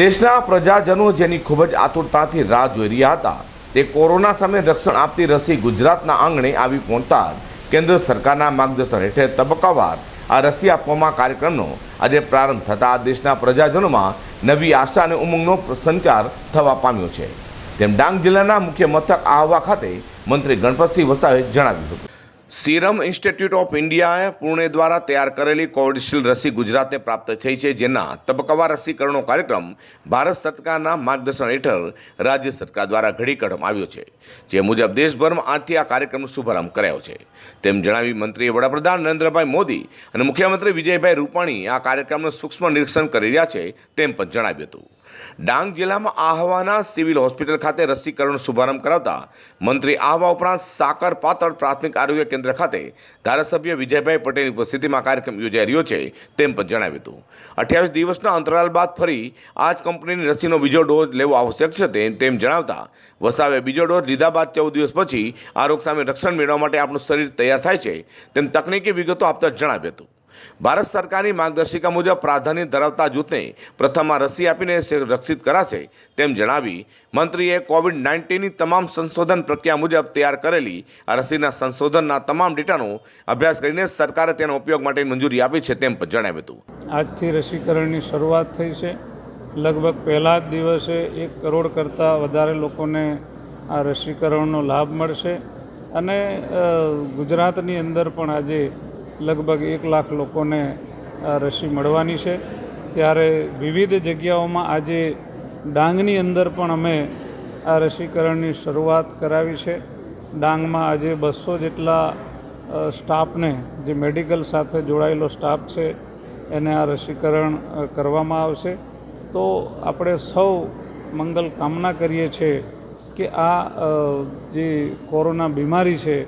દેશના પ્રજાજનો જેની ખૂબ જ આતુરતાથી રાહ જોઈ રહ્યા હતા, તે કોરોના સામે રક્ષણ આપતી રસી ગુજરાતના આંગણે આવી પહોંચતા કેન્દ્ર સરકારના માર્ગદર્શન હેઠળ તબક્કાવાર આ રસી આપવામાં કાર્યક્રમનો આજે પ્રારંભ થતાં દેશના પ્રજાજનોમાં નવી આશા અને ઉમંગનો સંચાર થવા પામ્યો છે. તેમ ડાંગ જિલ્લાના મુખ્ય મથક આહવા ખાતે મંત્રી ગણપતસિંહ વસાવે જણાવ્યું હતું. સીરમ ઇન્સ્ટિટ્યૂટ ઓફ ઇન્ડિયાએ પુણે દ્વારા તૈયાર કરેલી કોવિડશીલ્ડ રસી ગુજરાતને પ્રાપ્ત થઈ છે, જેના તબક્કાવાર રસીકરણનો કાર્યક્રમ ભારત સરકારના માર્ગદર્શન હેઠળ રાજ્ય સરકાર દ્વારા ઘડી કાઢવામાં આવ્યો છે, જે મુજબ દેશભરમાં આજથી આ કાર્યક્રમનો શુભારંભ કરાયો છે. તેમ જણાવી મંત્રીએ વડાપ્રધાન નરેન્દ્રભાઈ મોદી અને મુખ્યમંત્રી વિજયભાઈ રૂપાણી આ કાર્યક્રમનું સૂક્ષ્મ નિરીક્ષણ કરી રહ્યા છે, તેમ પણ જણાવ્યું હતું. ડાંગ જિલ્લામાં આહવાના સિવિલ હોસ્પિટલ ખાતે રસીકરણનો શુભારંભ કરાવતા મંત્રી આહવા ઉપરાંત સાકર પાતળ પ્રાથમિક આરોગ્ય કેન્દ્ર ખાતે ધારાસભ્ય વિજયભાઈ પટેલની ઉપસ્થિતિમાં કાર્યક્રમ યોજાઈ રહ્યો છે તેમ પણ જણાવ્યું હતું. અઠ્યાવીસ દિવસના અંતરાલ બાદ ફરી આ જ કંપનીની રસીનો બીજો ડોઝ લેવો આવશ્યક છે તેમ તેમ જણાવતા વસાવે બીજો ડોઝ લીધા બાદ ચૌદ દિવસ પછી આ રોગ સામે રક્ષણ મેળવવા માટે આપણું શરીર તૈયાર થાય છે તેમ તકનીકી વિગતો આપતા જણાવ્યું હતું. ભારત સરકારની માર્ગદર્શિકા મુજબ પ્રાધાન્ય ધરાવતા જૂથને પ્રથમ આ રસી આપીને રક્ષિત કરાશે તેમ જણાવી મંત્રીએ કોવિડ નાઇન્ટીનની તમામ સંશોધન પ્રક્રિયા મુજબ તૈયાર કરેલી આ રસીના સંશોધનના તમામ ડેટાનો અભ્યાસ કરીને સરકારે તેનો ઉપયોગ માટે મંજૂરી આપી છે તેમ પણ જણાવ્યું હતું. આજથી રસીકરણની શરૂઆત થઈ છે. લગભગ પહેલા જ દિવસે એક કરોડ કરતાં વધારે લોકોને આ રસીકરણનો લાભ મળશે. અને ગુજરાતની અંદર પણ આજે લગભગ એક લાખ લોકોને આ રસી મળવાની છે. ત્યારે વિવિધ જગ્યાઓમાં આજે ડાંગની અંદર પણ અમે આ રસીકરણની શરૂઆત કરાવી છે. ડાંગમાં આજે બસો જેટલા સ્ટાફને, જે મેડિકલ સાથે જોડાયેલો સ્ટાફ છે, એને આ રસીકરણ કરવામાં આવશે. તો આપણે સૌ મંગલ કામના કરીએ છીએ કે આ જે કોરોના બીમારી છે,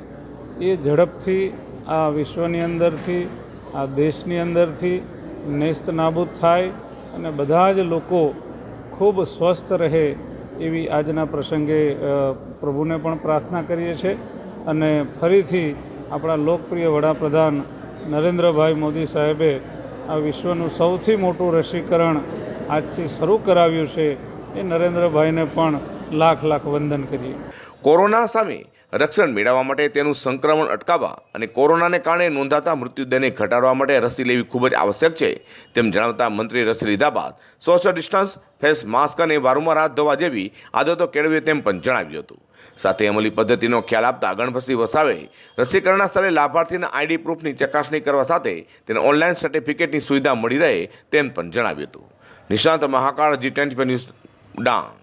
એ ઝડપથી આ વિશ્વની અંદરથી, આ દેશની અંદરથી નેસ્ત નાબૂદ થાય અને બધા જ લોકો ખૂબ સ્વસ્થ રહે એવી આજના પ્રસંગે પ્રભુને પણ પ્રાર્થના કરીએ છીએ. અને ફરીથી આપણા લોકપ્રિય વડાપ્રધાન નરેન્દ્રભાઈ મોદી સાહેબે આ વિશ્વનું સૌથી મોટું રસીકરણ આજથી શરૂ કરાવ્યું છે. એ નરેન્દ્રભાઈને પણ લાખ લાખ વંદન કરીએ. કોરોના સામે રક્ષણ મેળવવા માટે તેનું સંક્રમણ અટકાવવા અને કોરોનાને કારણે નોંધાતા મૃત્યુદરને ઘટાડવા માટે રસી લેવી ખૂબ જ આવશ્યક છે, તેમ જણાવતા મંત્રી રસી લીધા બાદ સોશિયલ ડિસ્ટન્સ, ફેસ માસ્ક અને વારંવાર હાથ ધોવા જેવી આદતો કેળવીએ તેમ પણ જણાવ્યું હતું. સાથે અમલી પદ્ધતિનો ખ્યાલ આપતા ગણપતિ વસાવે રસીકરણના સ્થળે લાભાર્થીના આઈડી પ્રૂફની ચકાસણી કરવા સાથે તેને ઓનલાઈન સર્ટિફિકેટની સુવિધા મળી રહે તેમ પણ જણાવ્યું હતું. Nishant Mahakal G twenty news Dang.